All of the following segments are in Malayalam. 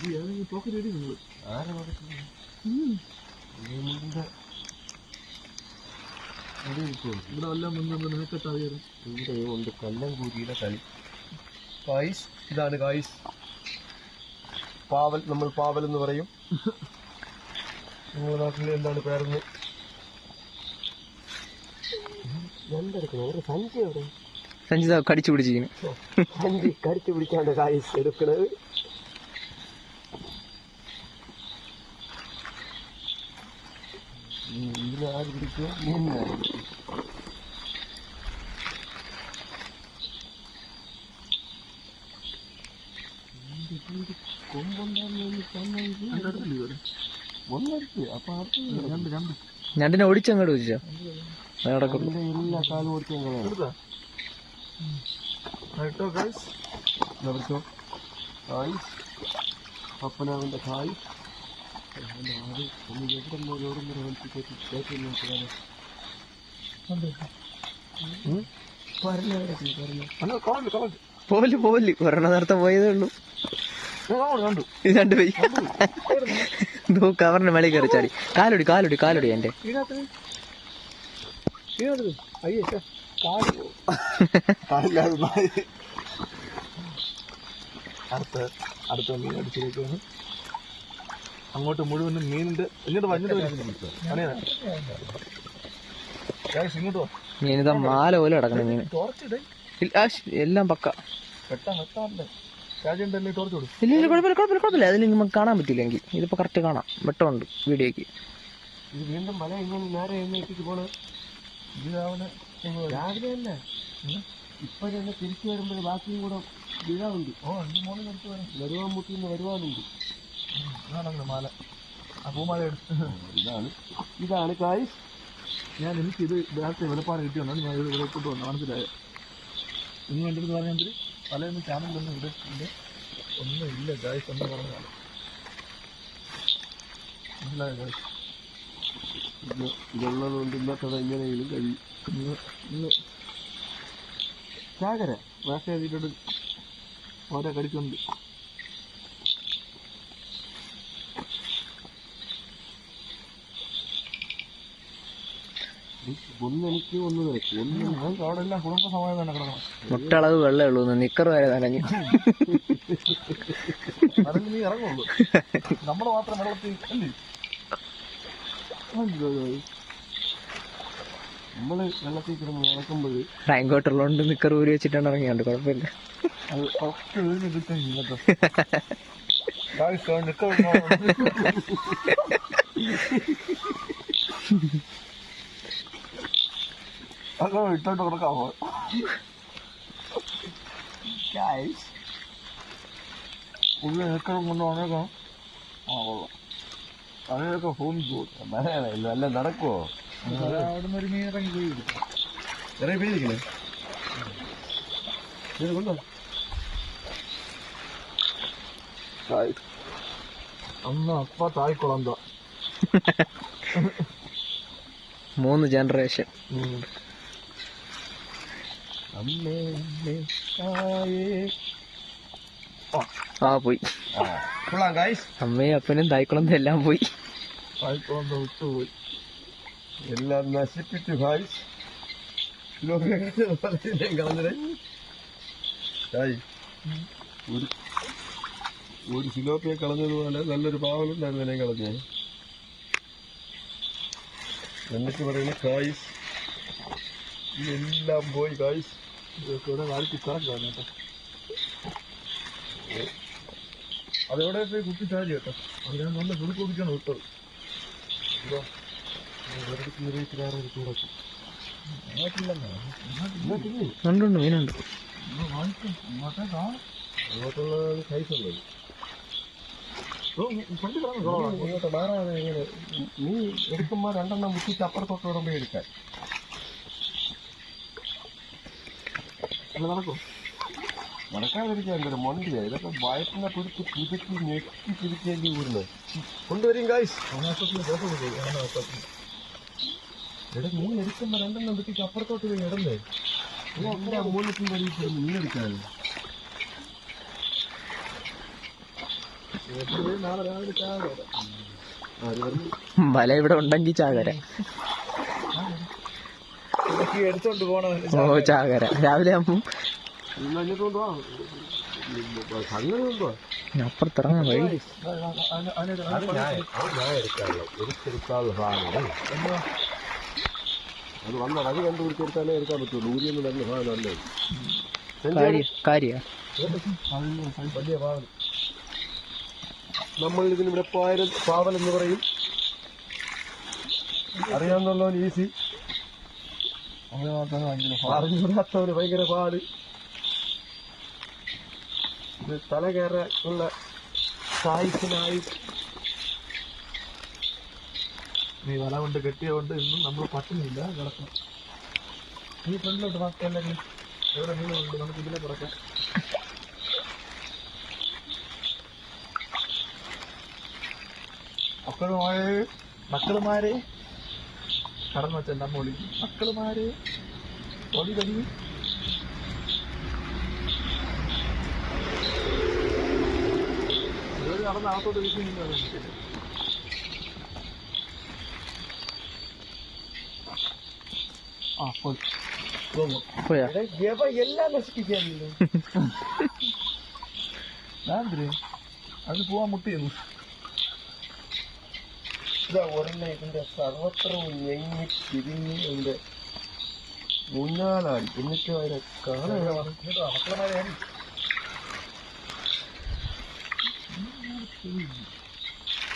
ഇവിടെ എല്ലാം മുന്നേ മേക്കെട്ട് അറിയാം ഇവിടെ ഉണ്ട്. കല്ലം കൂതിയുടെ കളി. കായ്സ് ഇതാണ് കായ്സ് പാവൽ നമ്മൾ പാവൽ എന്ന് പറയും. നിങ്ങളുടെ നാട്ടിൽ എന്താണ് പേരെന്ന്? സഞ്ജിത കടിച്ചു പിടിച്ചിരിക്കുന്നു. സഞ്ചി കടിച്ചു പിടിക്കാണ്ട് കായ്സ് എടുക്കണത് ഇതിന് ആര് പിടിക്കുക മീനിന് ആര് പിടിക്കും അതിന്റെ അടുത്തില്ല ഇവിടെ അടുത്ത് രണ്ട് രണ്ട് ഞണ്ടിനെ ഓടിച്ചങ്ങോട്ട് വെച്ചാ നടക്കും എല്ലാ കാലും കേട്ടോ ഗൈസ് നിർത്തോ കായ് പപ്പനാവിന്റെ കായ് അത് ഒന്ന് എവിടെ നിന്ന് എവിടെ നിന്ന് കയറ്റി കയറ്റി നോക്കിയാണ് പോൽ. പോവൽ ഒരെണ്ണം നേരത്തെ പോയതേ ഉള്ളൂ. ഇത് രണ്ട് പേര്. ദോ കവറിന്റെ മേളിൽ കയറി ചാടി. കാലൊടി കാലൊടി കാലൊടി എന്റെ. അടുത്ത അടുത്ത മീൻ അങ്ങോട്ട് മുഴുവനും മീനിന്റെ ഇങ്ങോട്ട് വന്നിട്ട് ഇങ്ങോട്ട് അണിയാ ഇങ്ങോട്ട് വാ. മീനിതാ മാല പോലെ കിടക്കണം മീൻ. എല്ലാം പക്ക. ഇല്ല ഇല്ല കുഴപ്പമില്ല കുഴപ്പമില്ല കുഴപ്പമില്ല. അതിൽ നമുക്ക് കാണാൻ പറ്റില്ലെങ്കിൽ ഇതിപ്പോ കറക്റ്റ് കാണാം. വെട്ടമുണ്ട് വീഡിയോക്ക് ഇത് വീണ്ടും മല ഇങ്ങനെ നേരെ എണ്ണയിട്ടിട്ട് പോണ. രാവിലെ തിരിച്ചു വരുമ്പോൾ ബാക്കിയും കൂടെ വീഴാറുണ്ട് ഓ അഞ്ച് മോളിൽ എടുത്ത് വരാം. വരുവാൻ മുട്ടിന്ന് വരുവാനുണ്ട്. മാല. എടുത്ത്. ഇതാണ്. ഇതാണ് കായ് ഞാൻ എനിക്ക് ഇത് നേരത്തെ വെളുപ്പാട് കിട്ടിയോണ്ടാണ് ഞാൻ ഇത് ഇവിടെ വന്നു. മനസ്സിലായത് നിങ്ങൾ എന്റെ അടുത്ത് പറഞ്ഞാൽ പലയൊന്നും ചാനലൊന്നും ഇവിടെ ഇല്ല ഒന്നും ഇല്ല ഗായ്സ് എന്ന് പറഞ്ഞാൽ മനസ്സിലായോ ഗായ്സ് ഇത് ഇതുള്ളത് കൊണ്ട് ഇന്നത്തെ എങ്ങനെയെങ്കിലും കഴിയും. ഇന്ന് ഇന്ന്. ചാകര ഭാഷ ചെയ്തിട്ടുണ്ട് ഓരോ കടിക്കുന്നുണ്ട്. ഒന്ന് എനിക്ക് ഒന്ന് നിനക്ക് ഒന്ന് ഞങ്ങൾക്ക് അവിടെ എല്ലാം കുടുംബ സമാധാനം കിടക്കണം. മുട്ടളവ് വെള്ളേ ഉള്ളൂ നിക്കർ വരെ നനഞ്ഞു. അതിൽ നീ ഇറങ്ങുള്ളൂ. നമ്മൾ മാത്രം വെള്ളത്തിൽ അല്ലേ? നമ്മൾ വെള്ളത്തിൽ കിടന്ന് നടക്കുമ്പോൾ റാങ്കോട്ടുള്ളതുകൊണ്ട് നിക്കർ ഊരി വെച്ചിട്ടാണ് ഇറങ്ങിയത് കുഴപ്പമില്ല. അത് ഒക്കെ അതൊക്കെ ഇട്ടോട്ട് കിടക്കാമോ ഉള്ളിൽ നിൽക്കണം കൊണ്ട് വന്നേക്കാം. ആ കൊള്ളാം. അതിനൊക്കെ ഫോൺ പോകും നല്ല നടക്കുവോ? അവിടുന്ന് ഒരു മീൻ ഇറങ്ങി പോയി ഇറങ്ങി ഇത് കൊണ്ടോ അന്ന് അപ്പ തായ്ക്കുളം മൂന്ന് ജനറേഷൻ അമ്മേ ആ പോയി. അമ്മയും അപ്പനും തായ്ക്കുളം എല്ലാം പോയി. തായ്ക്കുളം വിട്ടുപോയി എല്ലാം നശിപ്പിച്ചു ഗായ്സ് കളഞ്ഞത് ഒരു ഒരു സിലോപ്പിയെ കളഞ്ഞതുപോലെ നല്ലൊരു പാവലുണ്ടായിരുന്നു എന്നെ കളഞ്ഞേ. എന്നിട്ട് പറയുന്നത് കായ്സ് ഇതെല്ലാം പോയി കായ്സ് ഇതൊക്കെ ഇവിടെ കാലത്ത് കിടക്കാണ് കേട്ടോ. അതെവിടെ പോയി കുത്തി ചാരി കേട്ടോ. അത് ഞാൻ നല്ല കുളിക്ക് കുടിക്കാണ് വിട്ടത് ഉണ്ട് മീനുണ്ട്. അങ്ങോട്ടുള്ളതാണ് സൈസ് ഉള്ളത് നീ എടുക്കുമ്പോ രണ്ടെണ്ണം മുട്ടിച്ച് അപ്പുറത്തോട്ട് വിടുമ്പോ എടുക്കാൻ അല്ല നടക്കും. നടക്കാതിരിക്കാൻ മൊണ്ടിയാ ഇതൊക്കെ വയറ്റിനെ പിടിച്ച് പിതുക്കി ഞെക്കി കൊണ്ടുവരും ഗായ്സ്. എടാ നീ എടുക്കുമ്പോ രണ്ടെണ്ണം അപ്പുറത്തോട്ട് പോയി ഇടണ്ടേ? എടുക്കാതെ വല ഇവിടെ ഉണ്ടെങ്കിൽ ചാകര എടുത്തോണ്ട് ഓ ചാകര. രാവിലെ അപ്പുറത്തിറങ്ങാൻ വഴി. അത് വന്നാൽ അത് കണ്ടുപിടിച്ചെടുത്താലേ എടുക്കാൻ പറ്റുള്ളൂ ഊരിയൊന്നും വലിയ പാവൽ നമ്മൾ ഇതിന് ഇവിടെ പാവൽ എന്ന് പറയും. അറിയാന്നുള്ളവൻ ഈസി. അറിഞ്ഞൂടാത്തവന് ഭയങ്കര പാട്. തല കയറുള്ള സായിപ്പിനായി നീ വല കൊണ്ട് കെട്ടിയ കൊണ്ട് ഇന്നും നമ്മൾ പറ്റുന്നില്ല കിടക്കണം നീ ഫ്രണ്ടിലോട്ട് മാത്രമല്ലെങ്കിൽ എവിടെ മീനുണ്ട് നമുക്ക് ഇതിലെ കിടക്കാം. മക്കളുമാരെ മക്കളുമാരെ കടന്നു വെച്ച എന്റെ അമ്മ വിളിക്കും മക്കളുമാരെ ഓടി കടി ഇതൊരു കടന്ന് അകത്തോട്ട് ഇരിക്കുന്നില്ല ആ പോയി. പോയാ? എല്ലാം നശിപ്പിക്കാനില്ലേ? അത് പോവാൻ മുട്ടിയിരുന്നു ഇതാ ഒരെണ്ണ ഇതിന്റെ സർവത്രവും ഞെങ്ങി തിരിഞ്ഞ് ഇതിന്റെ മുന്നാലാടി. എന്നിട്ട് അതിനെ കാണാൻ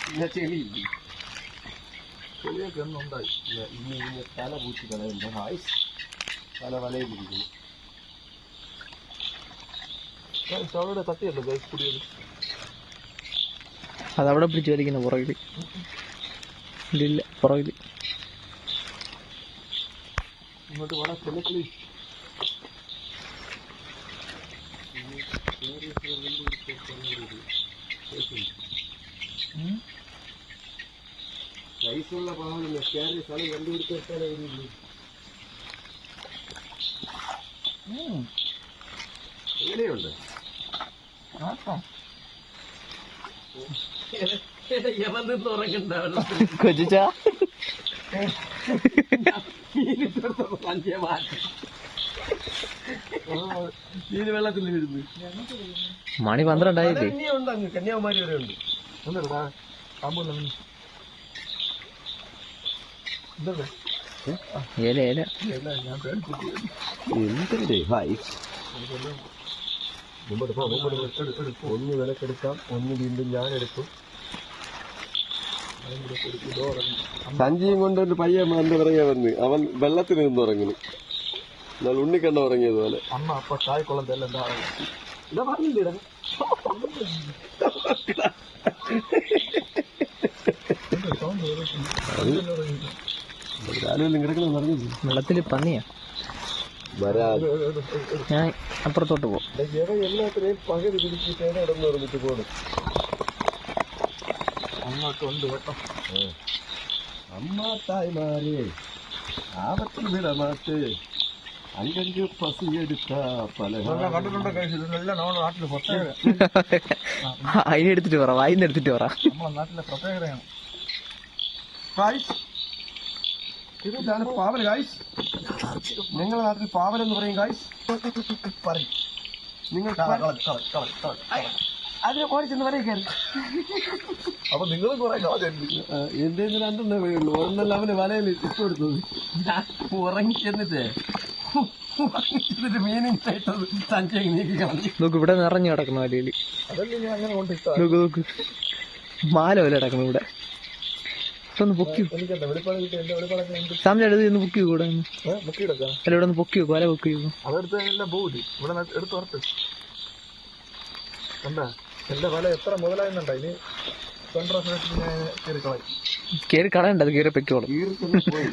പിന്നെ ചെളി. ചെളിയൊക്കെ ഒന്നും ഉണ്ടായി. ഇന്ന് ഇതിനെ തല പൂച്ചി കളയുമ്പോ ഹായ് തല വലയിലിരിക്കുന്നു. അവിടെ തട്ടിയല്ലോ ഗൈസ് കുടിയത് അതവിടെ പിടിച്ച് വലിക്കുന്ന പുറകിൽ. ഇല്ല പുറകിൽ. ഇങ്ങോട്ട് വേണം ചെല്ലക്കിളി സ്ഥലം കണ്ടുപിടിച്ചാലേ എങ്ങനെയുണ്ട്? കൊച്ചിച്ചാ. വെള്ളത്തിൽ മണി പന്ത്രണ്ടായില്ലേ? കന്യാകുമാരി വരെ ഉണ്ട് ഏല ഏല ഹായ് മുമ്പോട്ട് മുമ്പോട്ട്. ഒന്ന് വിലക്കെടുക്കാം ഒന്ന് വീണ്ടും ഞാൻ എടുക്കും. സഞ്ചിയും കൊണ്ട് ഒരു പയ്യൻ എന്റെ പിറകെ വന്ന്. അവൻ വെള്ളത്തിൽ നിന്ന് ഉറങ്ങുന്നു. എന്നാൽ ഉണ്ണിക്കണ്ണ ഉറങ്ങിയതുപോലെ. അമ്മ അപ്പ കായ്ക്കൊള്ളം തെല്ലാം എന്താ? ഇതാ പറഞ്ഞില്ല വെള്ളത്തിൽ പന്നിയാ. ഞാൻ അപ്പുറത്തോട്ട് പോകും എല്ലാത്തിനെയും പകുതി പിടിച്ചിട്ടാണ് ഇടന്ന് പറഞ്ഞിട്ട് പോകണം അങ്ങോട്ടുണ്ട് കേട്ടോ അമ്മ തായ്മാരെ ആപത്തിൽ വിടമാറ്റ് അങ്കഞ്ചു പസിയെടുത്ത പല ഇതെല്ലാം കണ്ടിട്ടുണ്ടോ കഴിച്ചു ഇതെല്ലാം നമ്മുടെ നാട്ടിലെ പ്രത്യേകത അതിനെടുത്തിട്ട് പറ വായിന്ന് എടുത്തിട്ട് പറ നമ്മുടെ നാട്ടിലെ പ്രത്യേകതയാണ് ഗായ്സ് ഇതാണ് പാവൽ ഗായ്സ് നിങ്ങളുടെ നാട്ടിൽ പാവൽ എന്ന് പറയും ഗായ്സ് പറയും നിങ്ങൾ അതിനെ ഓടിച്ചെന്ന് പറയുക അപ്പൊ കുറെ കാര്യം എന്റെ രണ്ടെണ്ണേ വീഴുള്ളൂ ഒരെണ്ണല്ല അവന് വലയിൽ ഇട്ടുകൊടുത്തത് ഞാൻ ഉറങ്ങി ചെന്നിട്ട് നീക്കി ഇവിടെ നിറഞ്ഞു കിടക്കുന്നു വലയിൽ നോക്ക് നോക്ക്. മാല പോലെ കിടക്കുന്നു ഇവിടെ. പൊക്കി സാമിന്റെ അടുത്ത് ഒന്ന് പൊക്കി കൂടെ അല്ല ഇവിടെ ഒന്ന് പൊക്കി വെക്കും വല പൊക്കി വെക്കും. എന്റെ വല എത്ര മുതലായിരുന്നുണ്ടോ ഇനി കയറി കളയും. കളയണ്ട അത് കയറി പൊക്കോളും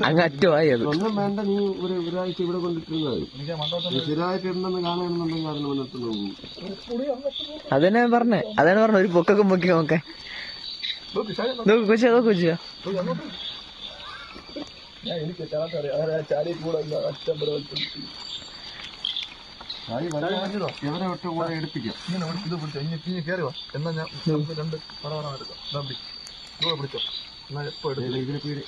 അങ്ങ് അറ്റമായി അത്. ഒന്നും വേണ്ട നീ ഒരു ഒരാഴ്ച ഇവിടെ കൊണ്ടിട്ടിരുന്നത് അതന്നെ ഞാൻ പറഞ്ഞേ അതന്നെ പറഞ്ഞ ഒരു പൊക്കൊക്കെ പൊക്കി നോക്കെ നോക്ക് ശരി നോക്ക്. കൊച്ചാ നോക്ക് കൊച്ചാ. നോക്ക്. അങ്ങോട്ട് ഞാൻ എനിക്ക് ചാടി കൂടെ അച്ഛൻ വരെ വലിച്ചു കായ് വലുതാ. ഇവരെ ഒട്ട് കൂടെ എടുപ്പിക്കാം? ഇങ്ങനെ ഇത് പിടിച്ചോ. ഇനി ഇനി കയറി വാ. എന്നാ ഞാൻ നമുക്ക് രണ്ട് പറ എടുക്കാം. ഇതാ പിടി. ഇതുകൂടെ പിടിച്ചോ. എന്നാ എപ്പോ എടുക്കും? ഇതിന് പേര്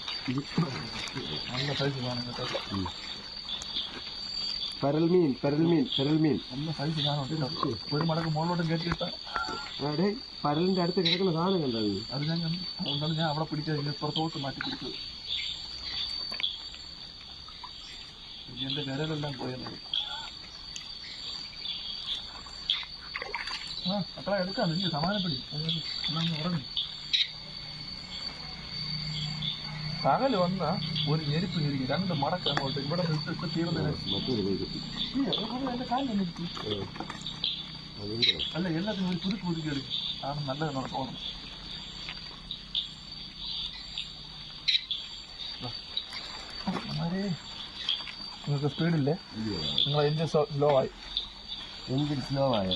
നല്ല സൈസ് സാധനം കേട്ടോ. പരൽമീൻ പരൽമീൻ പരൽമീൻ. നല്ല സൈസ് കേട്ടോ. ഒരു മടക്ക് മുകളിലോട്ടും കയറ്റിയിട്ടാ അവിടെ പരലിന്റെ അടുത്ത് കിടക്കുന്ന സാധനം കണ്ടത്? അത് ഞാൻ കണ്ടു. അതുകൊണ്ടാണ് ഞാൻ അവിടെ പിടിച്ചത്. പുറത്തോട്ട് മാറ്റി പിടിച്ചത്. എന്റെ വിരലെല്ലാം പോയത് ആ എടുക്കാം എനിക്ക് സമാനപ്പെടി ഉറങ്ങി. പകൽ വന്ന ഒരു ഞെരുപ്പ് ഞെരിക്കും. രണ്ട് മടക്ക് അങ്ങോട്ട് ഇവിടെ ഇട്ട് അതിന്റെ അല്ല എല്ലാത്തിനും ഒരു പുതുക്ക് പുതുക്കി എടുക്കും. ആണ് നല്ലത് നടക്കണം നിങ്ങൾക്ക് സ്പീഡില്ലേ നിങ്ങളെ എഞ്ചിൻ സ്ലോ ആയി. എഞ്ചിൻ സ്ലോ ആയ.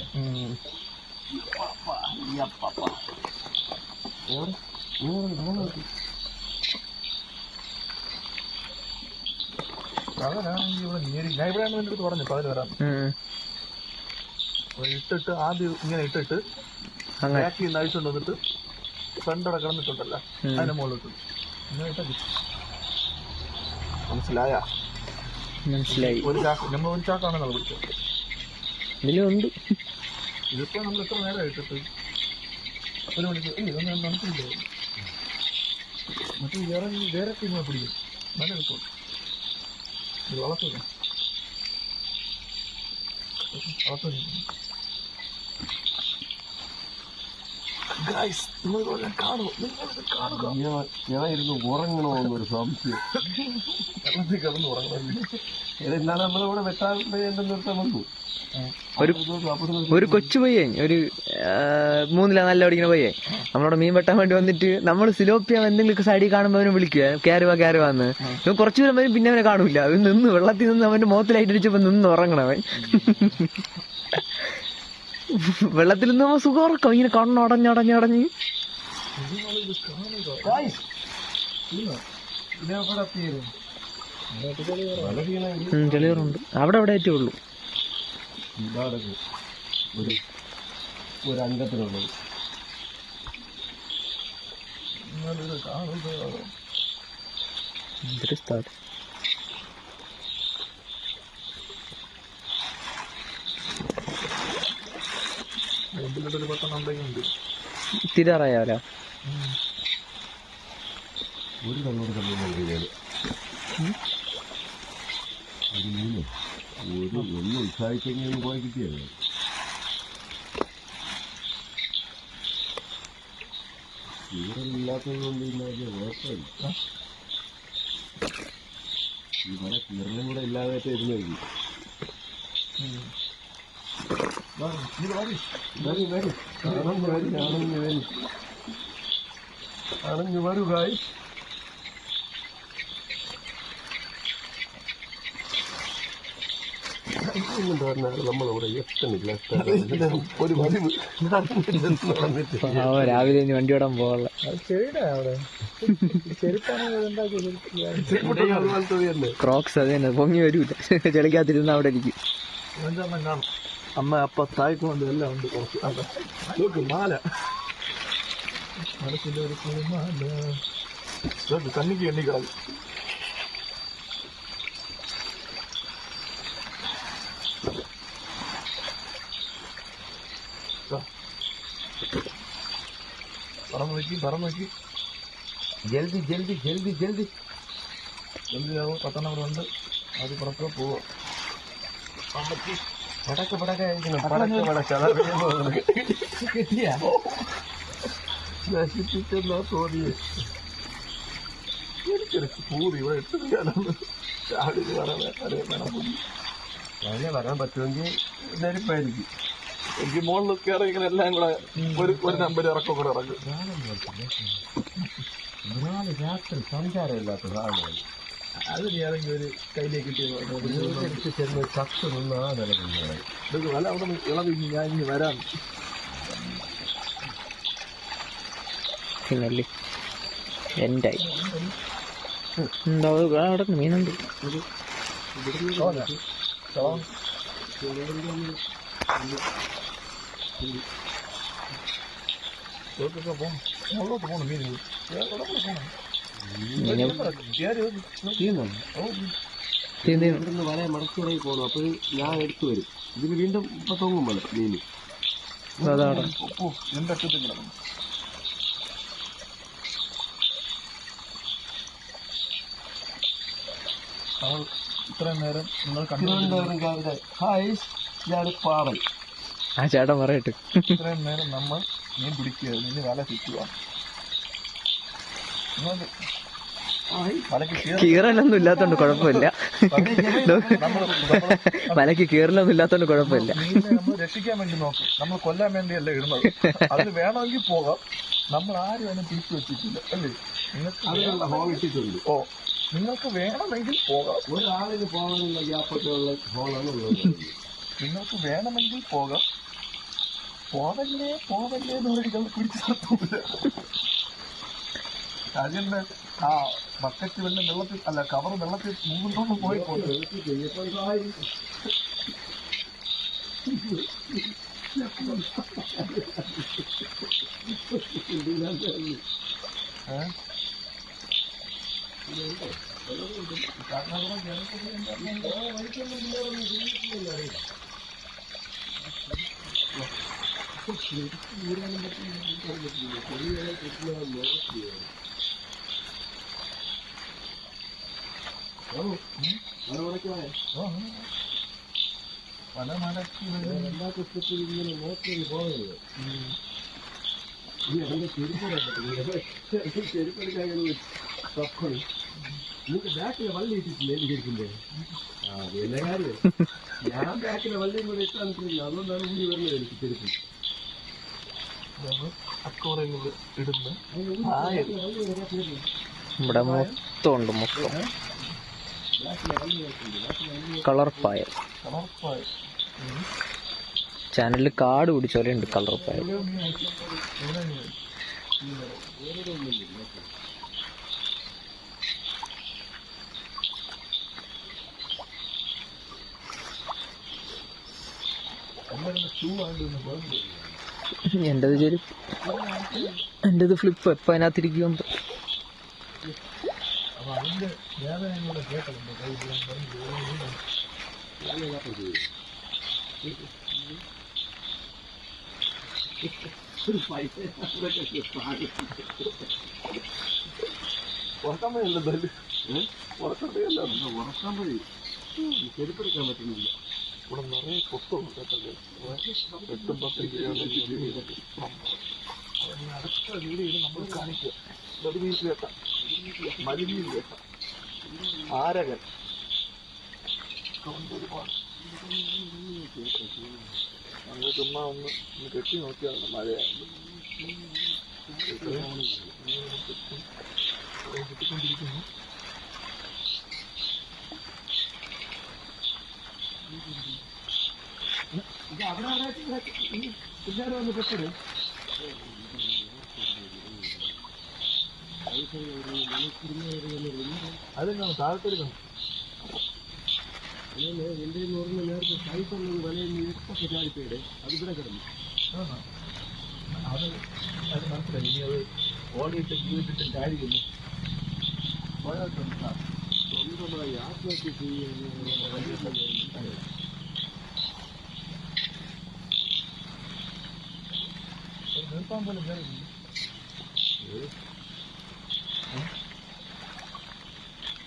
പകലാണെങ്കിൽ ഇവിടെ ഞെരി ഞാൻ ഇവിടെയാണ് എന്റെ അടുത്ത് പറഞ്ഞു പകൽ വരാം. ഇട്ടിട്ട് ആദ്യം ഇങ്ങനെ ഇട്ടിട്ട് നിന്ന് അഴിച്ചുകൊണ്ട് വന്നിട്ട് ഫ്രണ്ടോടെ കിടന്നിട്ടുണ്ടല്ലോ. അതിന്റെ മുകളിൽ ഇട്ടു ഇങ്ങനെ ഇട്ടാ മനസ്സിലായ മനസ്സിലായി ഒരു ചാക്ക് നമ്മൾ ഒരു ചാക്കാണ് നമ്മൾ പിടിച്ചത് ഇതിലുണ്ട് ഇതിപ്പോ നമ്മൾ എത്ര നേരം ഇട്ടിട്ട് ഒരു മണിക്ക് ഏയ് ഇതൊന്നും നമുക്കില്ല മറ്റേ വേറെ വേറെ ടീമെ പിടിക്കും. നല്ല കിട്ടും ഇത് വളർത്തുക. വളർത്തുക ഗൈസ് നിങ്ങൾ ഇതെല്ലാം കാണുമോ നിങ്ങളിത് കാണുക ഞാൻ ഇരുന്ന് ഉറങ്ങണോ എന്നൊരു സംശയം. എന്നാണ് ഉറങ്ങണം. നമ്മളിവിടെ വെട്ടാൻ വന്നു ഒരു ഒരു കൊച്ചു പയ്യൻ ഒരു മൂന്നില നല്ല പഠിക്കുന്ന പയ്യൻ. നമ്മളോട് മീൻ വെട്ടാൻ വേണ്ടി വന്നിട്ട് നമ്മൾ സിലോപ്പിയ എന്തെങ്കിലും സൈഡിൽ കാണുമ്പോൾ അവനെ വിളിക്കുക കയറുവാ കയറുവാന്ന് ഇവൻ കുറച്ചു നേരം വരും പിന്നെ അവനെ കാണൂല. അവൻ നിന്ന് വെള്ളത്തിൽ നിന്ന് അവന്റെ മുഖത്തിലായിട്ട് അടിച്ചപ്പോ നിന്ന് ഉറങ്ങണവൻ വെള്ളത്തിൽ നിന്ന് അവൻ സുഖം ഉറക്കം ഇങ്ങനെ കണ്ണടഞ്ഞടഞ്ഞടഞ്ഞ് ചെളിയറുണ്ട്. അവിടെ അവിടെ ഏറ്റേ ഉള്ളൂ. ഒരു അംഗത്തിനുള്ളത് എന്തൊരു സ്ഥലം. ഇല്ലാതെ ഉണ്ടെങ്കിൽ ഉണ്ട് ഒരു കണ്ണൂർ കണ്ണൂർ ഒന്ന് ഉത്സാഹിച്ചെങ്കിലും പോയി കിട്ടിയല്ലേ കീറലില്ലാത്തത് കൊണ്ട് പിന്നെ വലിയ കുഴപ്പമില്ല. ഈ മഴ കീറലും കൂടെ ഇല്ലാതായിട്ട് ഇരുന്നെങ്കിൽ ഇത് വാടി വരൂ വരൂ കായ് രാവിലെ ഇനി വണ്ടി ഓടാൻ പോകാനുള്ള. ക്രോക്സ് അത് തന്നെ പൊങ്ങി വരൂല. ചെളിക്കാത്തിരുന്ന അവിടെ ഇരിക്കും. അഞ്ചെണ്ണം കാണും അമ്മ അപ്പ തായ്ക്കൊണ്ട് എല്ലാം ഉണ്ട് കുറച്ച്. അതെ. നോക്ക് മാല. മനസ്സിന്റെ ഒരു കുളിമാല നോക്ക് കണ്ണിക്ക് എണ്ണി കിടക്കും പറന്ന് നോക്കി പറന്ന് നോക്കി. ജൽദി ജൽദി ജൽദി ജൽദി. പടക്ക പടക്ക കഴിക്കണം പടക്ക പടക്ക കിട്ടിയാ? നശിപ്പിച്ചെന്നാ തോന്നിയേ. എനിക്കൊരു പൂതി ഇവിടെ എത്തുകയാണെന്ന് ചാടി പറയാൻ വേണം പുതി. അങ്ങനെ വരാൻ പറ്റുമെങ്കിൽ ധരിപ്പായിരിക്കും എനിക്ക് മുകളിൽ കയറി ഇങ്ങനെ എല്ലാം കൂടെ ഒരു ഒരു നമ്പർ ഇറക്കം കൂടെ ഇറക്കും നാല് രാത്രി സഞ്ചാരമില്ലാത്ത സാധനമാണ് അത് നീ ഏതെങ്കിലും ഒരു കയ്യിലേക്ക് കിട്ടിയത് ചെന്ന് ചത്ത് നിന്ന് ആ നിലനിന്നാണ് ഇതൊക്കെ വല്ല അവിടെ ഇളവി ഞാൻ ഇനി വരാം. പിന്നല്ലേ എന്തായി എന്താ അവിടെ മീനുണ്ട്. പോകണം മുകളിലോട്ട് പോകണം മീൻ ഇവിടുന്ന് വല മടക്കി ഇറങ്ങി പോകണം. അപ്പോൾ ഞാൻ എടുത്തു വരും. ഇതിന് വീണ്ടും ഇപ്പൊ തൊങ്ങും വല മീന്. ഇത്രയും നേരം നിങ്ങൾ കണ്ടു തിരുവനന്തപുരം കാരുടെ ഹായ് ഇതാണ് പാറൻ ആ ചേട്ടൻ പറയട്ടെ. ഇത്രയും നേരം നമ്മൾ മീൻ പിടിക്കുക നിന്ന് വല കീറ കീറലൊന്നും ഇല്ലാത്തോണ്ട് കുഴപ്പമില്ല. മലക്ക് കീറലൊന്നും ഇല്ലാത്തോണ്ട് കുഴപ്പമില്ല. രക്ഷിക്കാൻ വേണ്ടി നോക്കും നമ്മൾ കൊല്ലാൻ വേണ്ടിയല്ല ഇടുന്നത് അത് വേണമെങ്കിൽ പോകാം നമ്മൾ ആരും അതിനെ തിരിച്ചു വെച്ചിട്ടില്ല അല്ലേ നിങ്ങൾക്ക് ഓ നിങ്ങൾക്ക് വേണമെങ്കിൽ പോകാം. ഒരാളിന് പോകാനുള്ള ഗ്യാപ്പൊക്കെയുള്ള ഹോളാണ് ഉള്ളത് നിങ്ങൾക്ക് വേണമെങ്കിൽ പോകാം. പോവല്ലേ പോവല്ലേ എന്ന് പറഞ്ഞിട്ട് അത് പിടിച്ചു നിർത്തൂല അതിന്റെ ആ ബക്കറ്റ് വെള്ളം വെള്ളത്തിൽ അല്ല കവർ വെള്ളത്തിൽ മുങ്ങുന്നോണ്ട് പോയി പോകുന്നത് ഏഹ് ഓ, അങ്ങനെ. പല മടക്കി എല്ലാ കുറ്റത്തിലും ഇങ്ങനെ നോക്കി പോകുന്നത് തപ്പണം നിങ്ങൾക്ക് ബാക്കിലെ വള്ളി ഇട്ടിട്ടില്ലേ ഇരിക്കുന്നത് ആ കാര്യം ഞാൻ ബാക്കിലെ വള്ളിയും കൂടെ ഇട്ടാൻ അതുകൊണ്ടാണ് കൂടി വരുന്നത് എനിക്ക് ചെരുപ്പ് അക്കോറയിൽ ഇടുന്നു ഇവിടെ മൊത്തം ഉണ്ട് മൊത്തം ബാക്കിലെ വള്ളി വെച്ചിട്ടുണ്ട് ബാക്കിലെ വള്ളി കളർ കളർപ്പായ ചാനലിൽ കാട് പിടിച്ച പോലെ ഉണ്ട് കളർ പായൽ എന്റെത് ചെരു എന്റേത് ഫ്ലിപ്പ് എപ്പോ അതിനകത്തിരിക്കുമ്പോ അപ്പൊ അതിന്റെ വേദന കൂടെ കേട്ടതുണ്ട് കൈ ഇടാൻ പറഞ്ഞു ഒരു പൈസ ഉറക്കാൻ വഴിയല്ല എന്തായാലും. ഉറക്കാൻ വഴിയല്ല ഉറക്കാൻ വഴി ചെരുപ്പെടുക്കാൻ പറ്റുന്നില്ല. ഇവിടെ നിറയെ കൊത്തുണ്ട് കേട്ടത് എട്ടും പത്തും കിലോ അടുത്ത വീഡിയോയിൽ നമ്മൾ കാണിക്കുക മരുമീൻ കേട്ട ആരകൻ ഒരുപാട് അങ്ങ് ചുമ്മാ ഒന്ന് ഒന്ന് കെട്ടി നോക്കിയാണ് കിട്ടിക്കൊണ്ടിരിക്കുന്നു ഇത് അവിടെ പിള്ളേർ വന്ന് പെട്ടത് അതെന്താണ് താഴത്തെടുക്കണം എന്റെ ഓർമ്മ നേരത്തെ സൈസ് ഉള്ളത് വലയിൽ ഇപ്പൊക്കെ ചാടിപ്പോയിടെ അത് ഇവിടെ കിടന്നു ആണോ? അത് അത് മനസ്സിലായി ഇനി അത് ഓടിയിട്ട് ജീവിച്ചിട്ട് കാര്യമില്ല പോയാട്ടുണ്ട് സ്വന്തമായി ആത്മഹത്യ ചെയ്യുന്ന നിർത്താൻ പോലും കാര്യമില്ല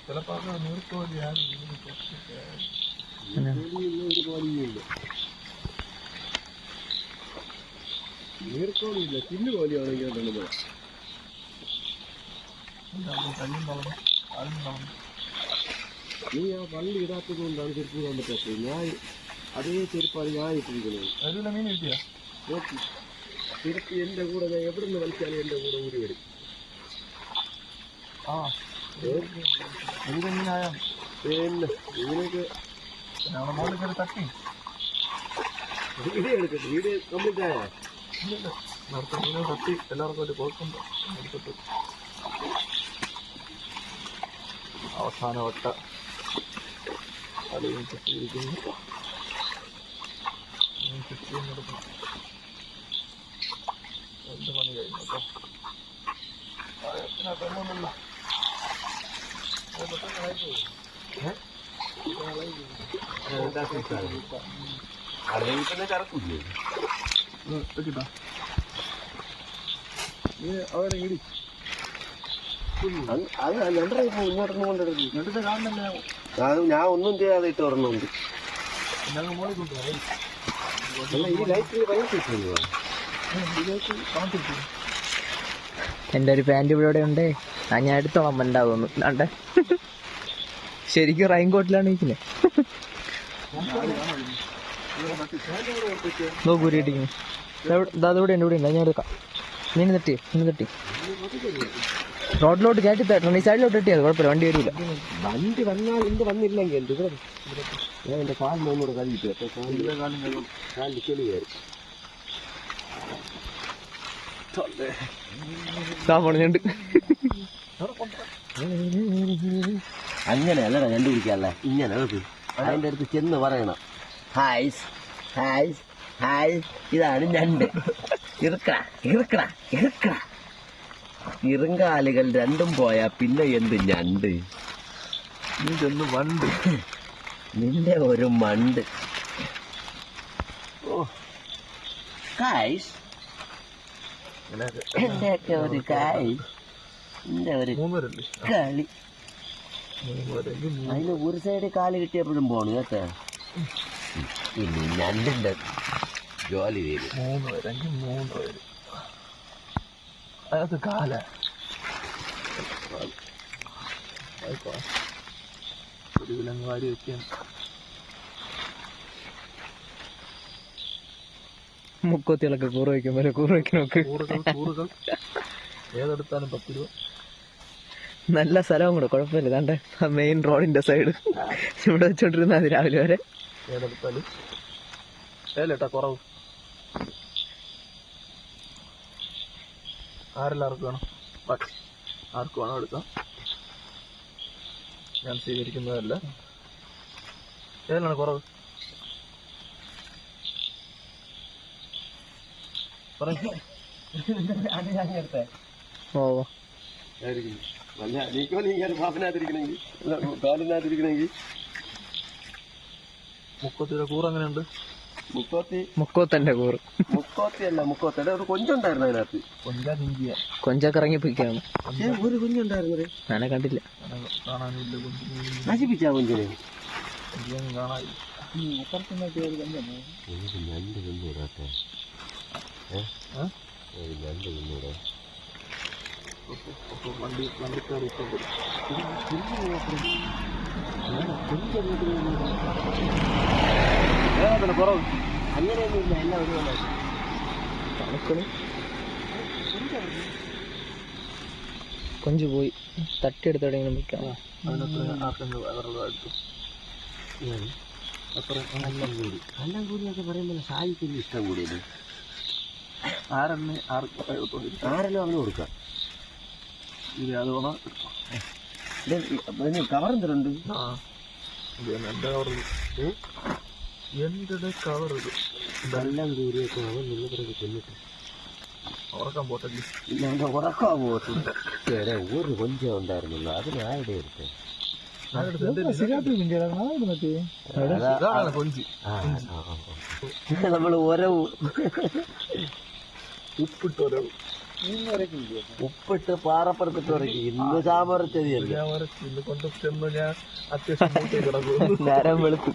ചിലപ്പോൾ അത് നിർത്തുമതി ആരും ഇതിന് കുറച്ചൊക്കെ ഒരു പോലെയില്ല ചില്ല് നീ ആ വള്ളി ഇടാത്തത് കൊണ്ടാണ് ചെരുപ്പ് ഇടാൻ പറ്റാത്തത്. ഞാൻ അതേ ചെരുപ്പാണ് ഞാൻ ഇട്ടിരിക്കുന്നത്. അതിലുള്ള മീൻ കിട്ടിയാ? നോക്കി. ചെരുപ്പ് എന്റെ കൂടെ ഞാൻ എവിടെ നിന്ന് വലിച്ചാലും എന്റെ കൂടെ ഊരി വരും. ആ. അവസാന വട്ട. തലയും എടുക്കണം രണ്ട് മണി കഴിഞ്ഞു കേട്ടോ അതിനകത്തൊന്നുമില്ല ഇടി കാണുന്നില്ല അത് ഞാൻ ഒന്നും ചെയ്യാതെ ഇട്ട് ഒരെണ്ണമുണ്ട് എന്റെ ഒരു പാന്റ് ഇവിടെ ഉണ്ടേ. ആ ഞാൻ എടുത്തോളാം ഉണ്ടാവുന്നു അണ്ടേ ശരിക്കും റൈൻകോട്ടിലാണ് ഇരിക്കുന്നത് നോക്കൂ ഇരിക്കുന്നു ഉണ്ട് അത് ഞാൻ എടുക്കാം. തട്ടി തട്ടി. റോഡിലോട്ട് കയറ്റി തട്ടണം ഈ സൈഡിലോട്ട് കിട്ടിയത് കുഴപ്പമില്ല വണ്ടി വരില്ല വണ്ടി വന്നാൽ എന്ത് വന്നില്ലെങ്കിൽ എന്ത്? ഞാൻ കാലിൽ ചെളി കയറി. സാപ്പണഞ്ഞുണ്ട് അങ്ങനെ അല്ലടാ കണ്ടുപിടിക്കാല്ല? ഇങ്ങനെ അത് അതിന്റെ അടുത്ത് ചെന്ന് പറയണം. ഹായ്സ് ഹായ്സ് ഹായ് ഇതാണ് ഞണ്ട്. ഇറുക്കട ഇറുക്കട ഇറുക്കട. ഇറുങ്കാലുകൾ രണ്ടും പോയാ പിന്നെ എന്ത് ഞണ്ട്? ഇതൊന്ന് വണ്ട്. നിന്റെ ഒരു മണ്ട്. ഓ. ഹായ്സ് എന്റെയൊക്കെ ഒരു കായ് ഒരു കളി. അതിന് ഒരു സൈഡ് കാൽ കിട്ടിയപ്പോഴും പോണു കേട്ടോ? ഞണ്ടിന്റെ ജോലി തരും മൂന്ന് പേരെങ്കിൽ മൂന്ന് പേര് അതിനകത്ത് കാല. ഒരു വിലങ്ങ് വാരി വെക്കാൻ. മുക്കോത്തികളൊക്കെ കൂറ് വയ്ക്കുമ്പോൾ കൂറ് വയ്ക്കണമൊക്കെ ഏതെടുത്താലും പത്ത് രൂപ. നല്ല സ്ഥലവും കൂടെ കുഴപ്പമില്ല. ഇതാണ്ട് മെയിൻ റോഡിന്റെ സൈഡ് ഇവിടെ വെച്ചോണ്ടിരുന്ന അത് രാവിലെ വരെ. കുറവ്. ആരെല്ലാവർക്കും വേണം? ആർക്ക് വേണം എടുക്കാം. ഞാൻ സ്വീകരിക്കുന്നതല്ല. ഏതിലാണ് കുറവ്? പറഞ്ഞു ഓ. പാപ്പനകത്തിരിക്കണമെങ്കിൽ കാലിനകത്തിരിക്കണമെങ്കിൽ. മുപ്പത്തിയുടെ കൂറ് എങ്ങനെയുണ്ട്? മുക്കോത്തി. മുക്കോത്തന്റെ കൂറ്. മുക്കോത്തി അല്ല ഒരു കൊഞ്ചുണ്ടായിരുന്നു അതിനകത്ത്. കൊഞ്ചാ ഹിന്ദിയ കൊഞ്ചൊക്കെ ഇറങ്ങിപ്പോയിക്കാണ് ഏ, ഒരു കുഞ്ഞുണ്ടായിരുന്നു ഞാനെ കണ്ടില്ല. കാണാനില്ല കൊഞ്ചിനെ. നശിപ്പിച്ചാ കുഞ്ഞിനെ കൊഞ്ചിയൊന്നും കാണാനില്ല എനിക്ക് ഞണ്ട് തിന്നൂടാട്ടെ ഏ? ഞണ്ട് തിന്നൂടാ അപ്പൊ വണ്ടി എല്ലാം കൊഞ്ച് പോയി തട്ടിയെടുത്ത് എവിടെയെങ്കിലും അത്ര എല്ലാം കൂടി ഒക്കെ പറയുമ്പോൾ സായിക്കൊരു ഇഷ്ടം കൂടിയത് ആരെന്നെ ആർക്ക് ആരെല്ലാം അവന് കൊടുക്കാം? ഇത് അത് വേണം കവർ എന്തിനുണ്ട് ആ ഇത് തന്നെ എന്റെ കവർ ഇത് എന്റെ കവർ ഇത് ഇതെല്ലാം കൂടിയൊക്കെ അവൻ നിന്ന് പിറകെ ചെന്നിട്ട് ഉറക്കാൻ പോട്ടല്ലേ ഇല്ല അവന്റെ ഉറക്കാൻ പോകത്തു എടാ ഒരു കൊഞ്ച ഉണ്ടായിരുന്നല്ലോ അതിന് ആരുടെ എടുത്തേ ഇതാണ് കൊഞ്ചി നമ്മൾ ഒരവ് ഉപ്പിട്ടൊരു ഉപ്പിട്ട് പാറപ്പുറത്തിട്ട് ഇറക്കി ഇന്ന് ചാമറച്ചതിയല്ലേ ഞാൻ അത്യാവശ്യം നേരം വെളുത്തു.